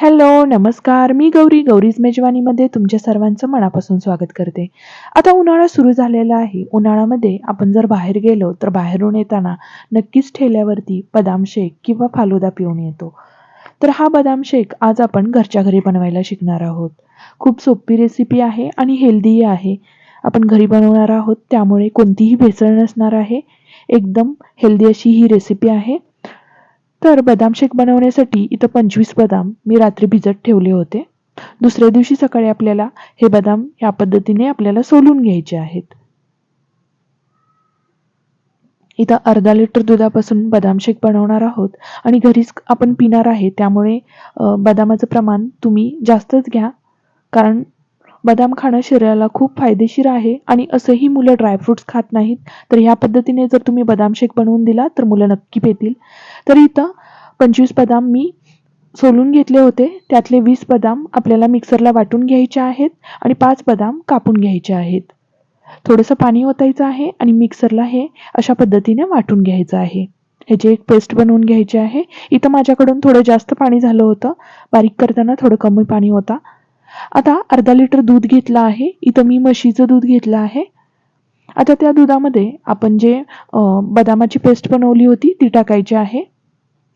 Hello नमस्कार. मी गौरी गौरीज मेजवानीमध्ये तुमच्या सर्वांचं मनापासून स्वागत करते. आता उन्हाळा सुरू झालेला आहे. उन्हाळ्यामध्ये आपण जर बाहेर गेलो तर बाहेरून येताना नक्कीच ठेल्यावरती बदाम शेक किंवा फालुदा पिऊन येतो. तर हा बदाम शेक आज आपण घरच्या घरी बनवायला शिकणार आहोत. खूप सोपी रेसिपी आहे आणि हेल्दीही आहे. आपण घरी बनवणार आहोत त्यामुळे कोणतीही भेसळ नसणार आहे. एकदम हेल्दी अशी ही रेसिपी आहे. तर बदाम शेक बनवण्यासाठी इथं पंचवीस बदाम मी रात्री भिजत ठेवले होते. दुसऱ्या दिवशी सकाळी आपल्याला हे बदाम या पद्धतीने आपल्याला सोलून घ्यायचे आहेत. इथं अर्धा लिटर दुधापासून बदाम शेक बनवणार आहोत आणि घरीच आपण पिणार आहे. त्यामुळे बदामाचं प्रमाण तुम्ही जास्तच घ्या. कारण बदाम खाणं शरीराला खूप फायदेशीर आहे आणि असंही मुलं ड्रायफ्रुट्स खात नाहीत. तर ह्या पद्धतीने जर तुम्ही बदाम शेक बनवून दिला तर मुलं नक्की पेतील. तर इथं पंचवीस बदाम मी सोलून घेतले होते. त्यातले वीस बदाम आपल्याला मिक्सरला वाटून घ्यायचे आहेत आणि पाच बदाम कापून घ्यायचे आहेत. थोडंसं पाणी ओतायचं आहे आणि मिक्सरला हे अशा पद्धतीने वाटून घ्यायचं आहे. ह्याची एक पेस्ट बनवून घ्यायची आहे. इथं माझ्याकडून थोडं जास्त पाणी झालं होतं. बारीक करताना थोडं कमी पाणी होता आता अर्धा लिटर दूध घेतलं आहे. इथं मी म्हशीचं दूध घेतलं आहे. आता त्या दुधामध्ये आपण जे बदामाची पेस्ट बनवली होती ती टाकायची आहे.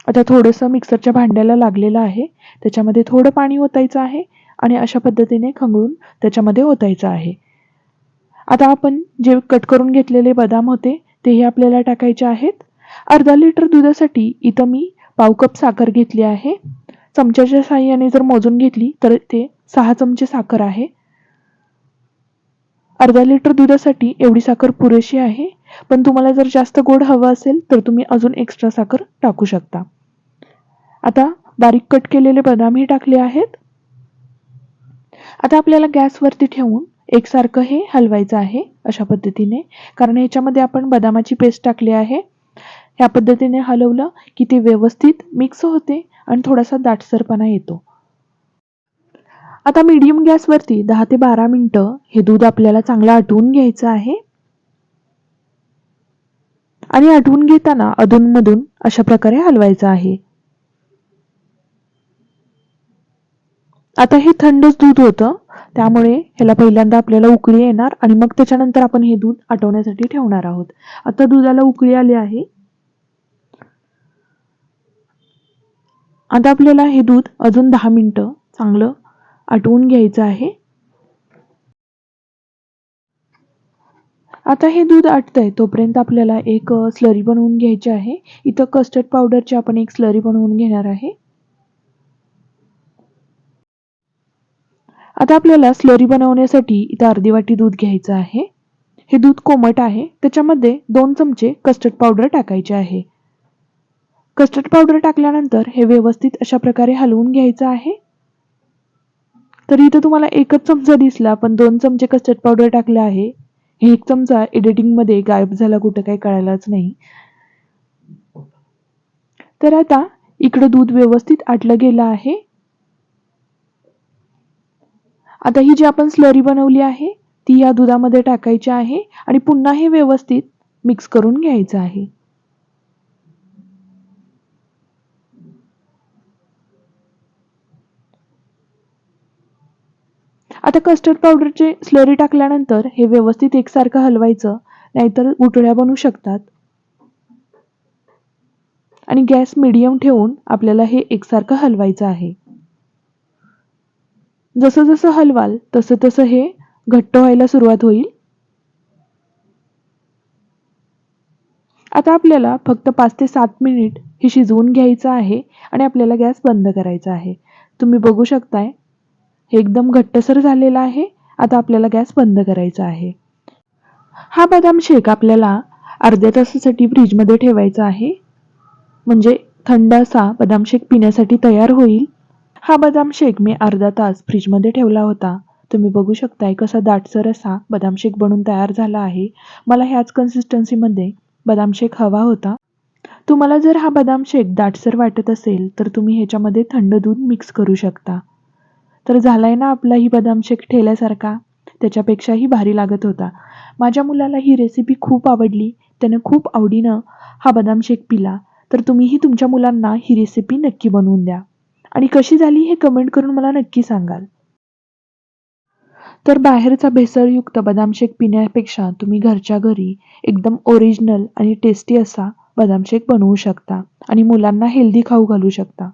आता थोडंसं मिक्सरच्या भांड्याला लागलेलं आहे. त्याच्यामध्ये थोडं पाणी ओतायचं आहे आणि अशा पद्धतीने खंगळून त्याच्यामध्ये ओतायचं आहे. आता आपण जे कट करून घेतलेले बदाम होते तेही आपल्याला टाकायचे आहेत. अर्धा लिटर दुधासाठी इथं मी पाव कप साखर घेतली आहे. चमच्याच्या साह्याने जर मोजून घेतली तर ते सहा चमचे साखर आहे. अर्धा लिटर दुधासाठी एवढी साखर पुरेशी आहे. पण तुम्हाला जर जास्त गोड हवं असेल तर तुम्ही अजून एक्स्ट्रा साखर टाकू शकता. आता बारीक कट केलेले बदामही टाकले आहेत. आता आपल्याला गॅसवरती ठेवून एकसारखं हे हलवायचं आहे अशा पद्धतीने. कारण ह्याच्यामध्ये आपण बदामाची पेस्ट टाकली आहे. ह्या पद्धतीने हलवलं की ते व्यवस्थित मिक्स होते आणि थोडासा दाटसरपणा येतो. आता मीडियम गॅसवरती दहा ते बारा मिनटं हे दूध आपल्याला चांगलं आटवून घ्यायचं आहे. आणि आटवून घेताना अधूनमधून अशा प्रकारे हलवायचं आहे. आता हे थंडच दूध होतं. त्यामुळे ह्याला पहिल्यांदा आपल्याला उकळी येणार आणि मग त्याच्यानंतर आपण हे दूध आटवण्यासाठी ठेवणार आहोत. आता दुधाला उकळी आली आहे. आता आपल्याला हे दूध अजून दहा मिनटं चांगलं आटवून घ्यायचं आहे. आता हे दूध आटतंय तोपर्यंत आपल्याला एक स्लरी बनवून घ्यायची आहे. इथं कस्टर्ड पावडरची आपण एक स्लरी बनवून घेणार आहे. आता आपल्याला स्लरी बनवण्यासाठी इथं अर्धी वाटी दूध घ्यायचं आहे. हे दूध कोमट आहे त्याच्यामध्ये दोन चमचे कस्टर्ड पावडर टाकायचे आहे. कस्टर्ड पावडर टाकल्यानंतर हे व्यवस्थित अशा प्रकारे हलवून घ्यायचं आहे. तर इथं तुम्हाला एकच चमचा दिसला. पण दोन चमचे कस्टर्ड पावडर टाकले आहे. हे एक चमचा एडिटिंगमध्ये गायब झाला कुठं काही कळायलाच नाही. तर आता इकडं दूध व्यवस्थित आटलं गेलं आहे. आता ही जी आपण स्लरी बनवली आहे ती या दुधामध्ये टाकायची आहे आणि पुन्हा हे व्यवस्थित मिक्स करून घ्यायचं आहे. आता कस्टर्ड पावडरचे स्लरी टाकल्यानंतर हे व्यवस्थित एकसारखं हलवायचं नाहीतर गुठळ्या बनू शकतात. आणि गॅस मिडियम ठेवून आपल्याला हे एकसारखं हलवायचं आहे. जसं जसं हलवाल तसं तसं हे घट्ट व्हायला सुरुवात होईल. आता आपल्याला फक्त पाच ते सात मिनिट हे शिजवून घ्यायचं आहे आणि आपल्याला गॅस बंद करायचा आहे. तुम्ही बघू शकताय एकदम घट्टसर झालेला आहे. आता आपल्याला गॅस बंद करायचा आहे. हा बदाम शेक आपल्याला अर्ध्या तासासाठी फ्रीजमध्ये ठेवायचा आहे. म्हणजे थंड असा बदाम शेक पिण्यासाठी तयार होईल. हा बदाम शेक मी अर्धा तास फ्रीजमध्ये ठेवला होता. तुम्ही बघू शकताय कसा दाटसर असा बदाम शेक बनून तयार झाला आहे. मला ह्याच कन्सिस्टन्सीमध्ये बदाम शेक हवा होता. तुम्हाला जर हा बदाम शेक दाटसर वाटत असेल तर तुम्ही ह्याच्यामध्ये थंड दूध मिक्स करू शकता. तर झालाय ना आपला ही बदाम शेक ठेल्यासारखा. त्याच्यापेक्षाही भारी लागत होता. माझ्या मुलाला ही रेसिपी खूप आवडली. त्यानं खूप आवडीनं हा बदाम शेक पिला. तर तुम्हीही तुमच्या मुलांना ही रेसिपी नक्की बनवून द्या. आणि कशी झाली हे कमेंट करून मला नक्की सांगाल. तर बाहेरचा भेसळयुक्त बदाम शेक पिण्यापेक्षा तुम्ही घरच्या घरी एकदम ओरिजिनल आणि टेस्टी असा बदाम शेक बनवू शकता. आणि मुलांना हेल्दी खाऊ घालू शकता.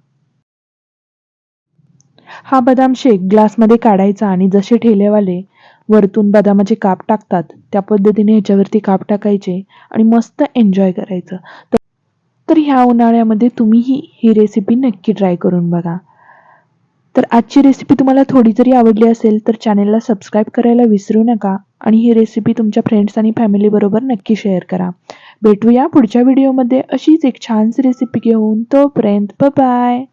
हा बदाम शेक ग्लासमध्ये काढायचा आणि जसे ठेलेवाले वरतून बदामाचे काप टाकतात त्या पद्धतीने ह्याच्यावरती काप टाकायचे आणि मस्त एन्जॉय करायचं. तर- ह्या उन्हाळ्यामध्ये तुम्हीही ही रेसिपी नक्की ट्राय करून बघा. तर आजची रेसिपी तुम्हाला थोडी जरी आवडली असेल तर चॅनेलला सबस्क्राईब करायला विसरू नका आणि ही रेसिपी तुमच्या फ्रेंड्स आणि फॅमिलीबरोबर नक्की शेअर करा. भेटूया पुढच्या व्हिडिओमध्ये अशीच एक छानशी रेसिपी घेऊन. तोपर्यंत बाय